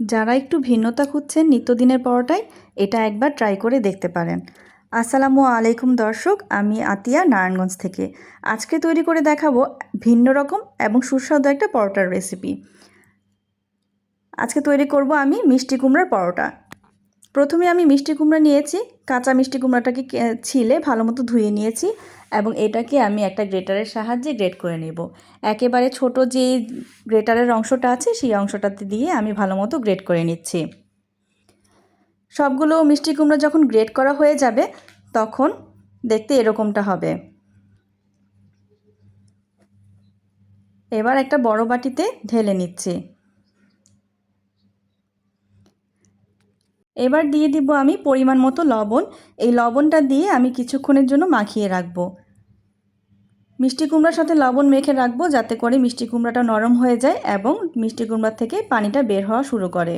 যারা একটু ভিন্নতা খুঁজছেন নিত্যদিনের পরোটায় এটা একবার ট্রাই করে দেখতে পারেন। আসসালামু আলাইকুম দর্শক, আমি আতিয়া নারায়ণগঞ্জ থেকে। আজকে তৈরি করে দেখাবো ভিন্ন রকম এবং সুস্বাদু একটা পরোটার রেসিপি আজকে তৈরি করব আমি মিষ্টি কুমড়ার পরোটা। প্রথমে আমি মিষ্টি কুমড়া নিয়েছি, কাঁচা মিষ্টি কুমড়াটাকে ছিলে ভালো মতো ধুয়ে নিয়েছি এবং এটাকে আমি একটা গ্রেটারের সাহায্যে গ্রেট করে নেব। একেবারে ছোট যে গ্রেটারের অংশটা আছে, সেই অংশটাতে দিয়ে আমি ভালো মতো গ্রেট করে নিচ্ছি। সবগুলো মিষ্টি কুমড়া যখন গ্রেট করা হয়ে যাবে, তখন দেখতে এরকমটা হবে। এবার একটা বড় বাটিতে ঢেলে নিচ্ছি। এবার দিয়ে দিব আমি পরিমাণ মতো লবণ। এই লবণটা দিয়ে আমি কিছুক্ষণের জন্য মাখিয়ে রাখব। মিষ্টি কুমড়ার সাথে লবণ মেখে রাখব যাতে করে মিষ্টি কুমড়াটা নরম হয়ে যায় এবং মিষ্টি কুমড়ার থেকে পানিটা বের হওয়া শুরু করে।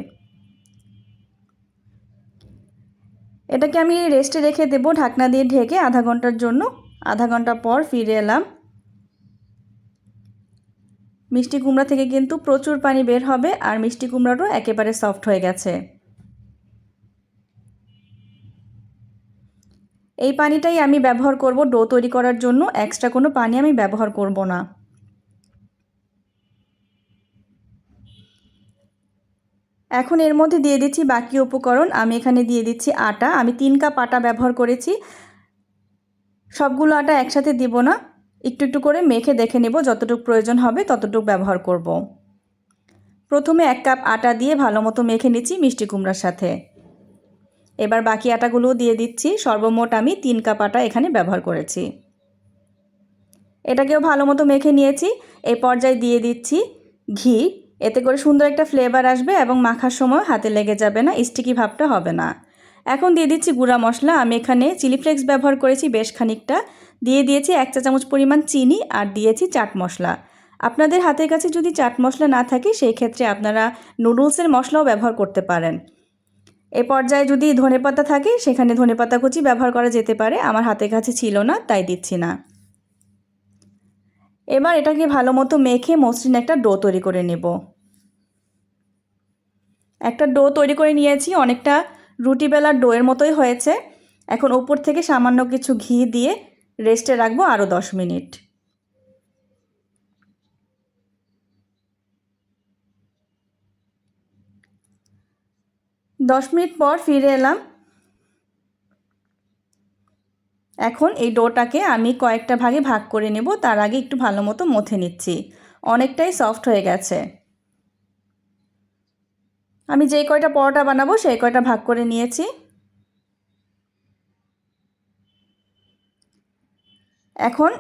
এটাকে আমি রেস্টে রেখে দেবো ঢাকনা দিয়ে ঢেকে আধা ঘণ্টার জন্য। আধা ঘণ্টা পর ফিরে এলাম। মিষ্টি কুমড়া থেকে কিন্তু প্রচুর পানি বের হবে আর মিষ্টি কুমড়াটাও একেবারে সফট হয়ে গেছে। এই পানিটাই আমি ব্যবহার করব ডো তৈরি করার জন্য। এক্সট্রা কোনো পানি আমি ব্যবহার করব না। এখন এর মধ্যে দিয়ে দিচ্ছি বাকি উপকরণ। আমি এখানে দিয়ে দিচ্ছি আটা। আমি তিন কাপ আটা ব্যবহার করেছি। সবগুলো আটা একসাথে দিব না। একটু একটু করে মেখে দেখে নেব। যতটুকু প্রয়োজন হবে ততটুকু ব্যবহার করব। প্রথমে এক কাপ আটা দিয়ে ভালো মতো মেখে নিচ্ছি মিষ্টি কুমড়ার সাথে। এবার বাকি আটাগুলোও দিয়ে দিচ্ছি। সর্বমোট আমি তিন কাপ আটা এখানে ব্যবহার করেছি। এটাকেও ভালো মতো মেখে নিয়েছি। এই পর্যায়ে দিয়ে দিচ্ছি ঘি। এতে করে সুন্দর একটা ফ্লেভার আসবে এবং মাখার সময় হাতে লেগে যাবে না স্টিকি ভাবটা হবে না। এখন দিয়ে দিচ্ছি গুঁড়া মশলা। আমি এখানে চিলি ফ্লেক্স ব্যবহার করেছি বেশ খানিকটা। দিয়ে দিয়েছি এক চা চামচ পরিমাণ চিনি আর দিয়েছি চাট মশলা। আপনাদের হাতের কাছে যদি চাট মশলা না থাকে, সেই ক্ষেত্রে আপনারা নুডলসের মশলাও ব্যবহার করতে পারেন। এ পর্যায়ে যদি ধনেপাতা থাকে, সেখানে ধনেপাতা কুচি ব্যবহার করা যেতে পারে। আমার হাতের কাছে ছিল না, তাই দিচ্ছি না। এবার এটাকে ভালো মতো মেখে মসৃণ একটা ডো তৈরি করে নেব। একটা ডো তৈরি করে নিয়েছি, অনেকটা রুটি বেলার ডোয়ের মতোই হয়েছে। এখন উপর থেকে সামান্য কিছু ঘি দিয়ে রেস্টে রাখব আরও দশ মিনিট। দশ মিনিট পর ফিরে এলাম। এখন এই ডোটাকে আমি কয়েকটা ভাগে ভাগ করে নেব, তার আগে একটু ভালো মতো মথে নিচ্ছি। অনেকটাই সফট হয়ে গেছে। আমি যেই কয়টা পরোটা বানাবো, সেই কয়টা ভাগ করে নিয়েছি। এখন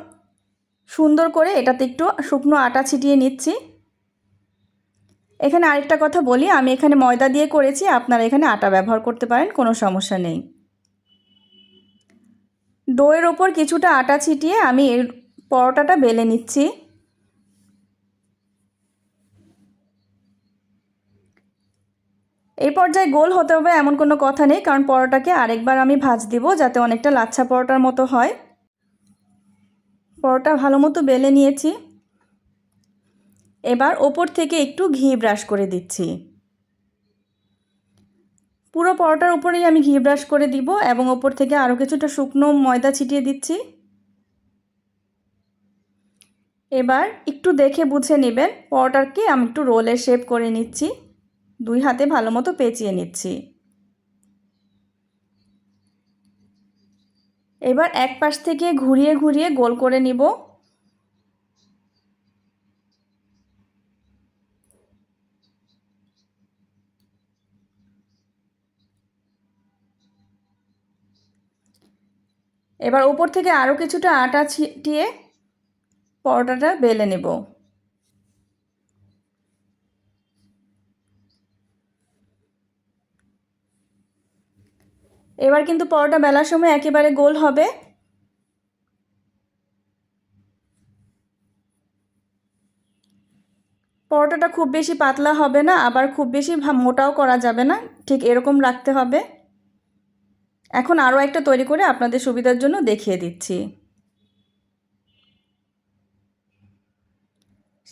সুন্দর করে এটাতে একটু শুকনো আটা ছিটিয়ে নিচ্ছি। এখানে আরেকটা কথা বলি, আমি এখানে ময়দা দিয়ে করেছি, আপনারা এখানে আটা ব্যবহার করতে পারেন, কোনো সমস্যা নেই। দইয়ের ওপর কিছুটা আটা ছিটিয়ে আমি এর পরোটাটা বেলে নিচ্ছি। এই পর্যায়ে গোল হতে হবে এমন কোনো কথা নেই, কারণ পরোটাকে আরেকবার আমি ভাজ দিব, যাতে অনেকটা লাচ্ছা পরোটার মতো হয়। পরোটা ভালো মতো বেলে নিয়েছি। এবার ওপর থেকে একটু ঘি ব্রাশ করে দিচ্ছি। পুরো পরোটার উপরেই আমি ঘি ব্রাশ করে দিব এবং ওপর থেকে আরও কিছুটা শুকনো ময়দা ছিটিয়ে দিচ্ছি। এবার একটু দেখে বুঝে নেবেন পরোটাকে আমি একটু রোলের শেপ করে নিচ্ছি। দুই হাতে ভালো মতো পেঁচিয়ে নিচ্ছি। এবার এক পাশ থেকে ঘুরিয়ে ঘুরিয়ে গোল করে নিব। এবার উপর থেকে আরও কিছুটা আটা ছিটিয়ে পরোটাটা বেলে নেব। এবার কিন্তু পরোটা বেলার সময় একেবারে গোল হবে। পরোটাটা খুব বেশি পাতলা হবে না, আবার খুব বেশি মোটাও করা যাবে না, ঠিক এরকম রাখতে হবে। এখন আরও একটা তৈরি করে আপনাদের সুবিধার জন্য দেখিয়ে দিচ্ছি।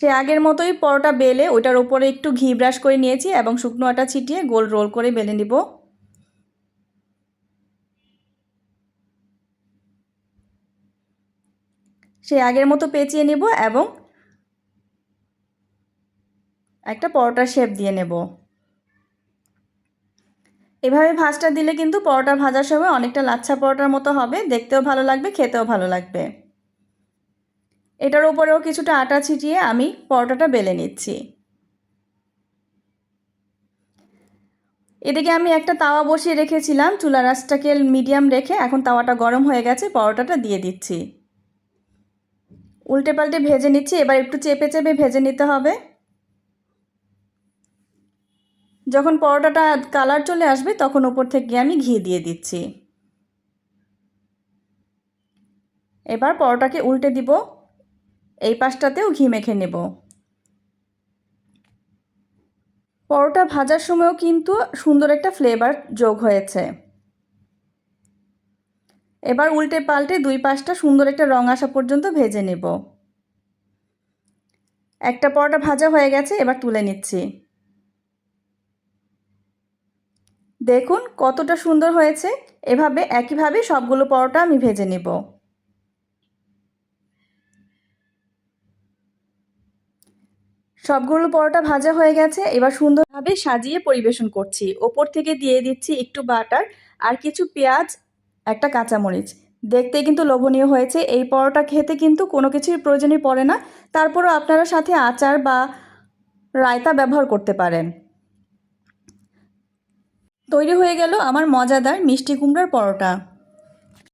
সে আগের মতোই পরোটা বেলে ওটার ওপরে একটু ঘি ব্রাশ করে নিয়েছি এবং শুকনো আটা ছিটিয়ে গোল রোল করে বেলে নিব। সে আগের মতো পেঁচিয়ে নেব এবং একটা পরোটার শেপ দিয়ে নেব। এভাবে ভাজটা দিলে কিন্তু পরোটা ভাজার সময় অনেকটা লাচ্ছা পরোটার মতো হবে, দেখতেও ভালো লাগবে, খেতেও ভালো লাগবে। এটার উপরেও কিছুটা আটা ছিটিয়ে আমি পরোটাটা বেলে নিচ্ছি। এদিকে আমি একটা তাওয়া বসিয়ে রেখেছিলাম চুলা রাসটাকে মিডিয়াম রেখে এখন তাওয়াটা গরম হয়ে গেছে, পরোটাটা দিয়ে দিচ্ছি। উল্টে পাল্টে ভেজে নিচ্ছি, এবার একটু চেপে চেপে ভেজে নিতে হবে। যখন পরোটাটা কালার চলে আসবে, তখন ওপর থেকে আমি ঘি দিয়ে দিচ্ছি। এবার পরোটাকে উল্টে দিব। এই পাশটাতেও ঘি মেখে নেব। পরোটা ভাজার সময়ও কিন্তু সুন্দর একটা ফ্লেভার যোগ হয়েছে। এবার উল্টে পাল্টে দুই পাশটা সুন্দর একটা রং আসা পর্যন্ত ভেজে নেব। একটা পরোটা ভাজা হয়ে গেছে, এবার তুলে নিচ্ছি। দেখুন কতটা সুন্দর হয়েছে। এভাবে একইভাবে সবগুলো পরোটা আমি ভেজে নেব। সবগুলো পরোটা ভাজা হয়ে গেছে। এবার সুন্দরভাবে সাজিয়ে পরিবেশন করছি। ওপর থেকে দিয়ে দিচ্ছি একটু বাটার আর কিছু পেঁয়াজ, একটা কাঁচামরিচ। দেখতে কিন্তু লোভনীয় হয়েছে। এই পরোটা খেতে কিন্তু কোনো কিছুর প্রয়োজনই পড়ে না। তারপরও আপনারা সাথে আচার বা রায়তা ব্যবহার করতে পারেন। তৈরি হয়ে গেল আমার মজাদার মিষ্টি কুমড়ার পরোটা।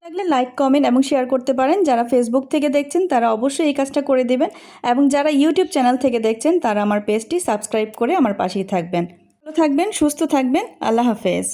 লাগলে লাইক কমেন্ট এবং শেয়ার করতে পারেন। যারা ফেসবুক থেকে দেখছেন, তারা অবশ্যই এই কাজটা করে দেবেন এবং যারা ইউটিউব চ্যানেল থেকে দেখছেন, তারা আমার পেজটি সাবস্ক্রাইব করে আমার পাশেই থাকবেন। ভালো থাকবেন, সুস্থ থাকবেন। আল্লাহ হাফেজ।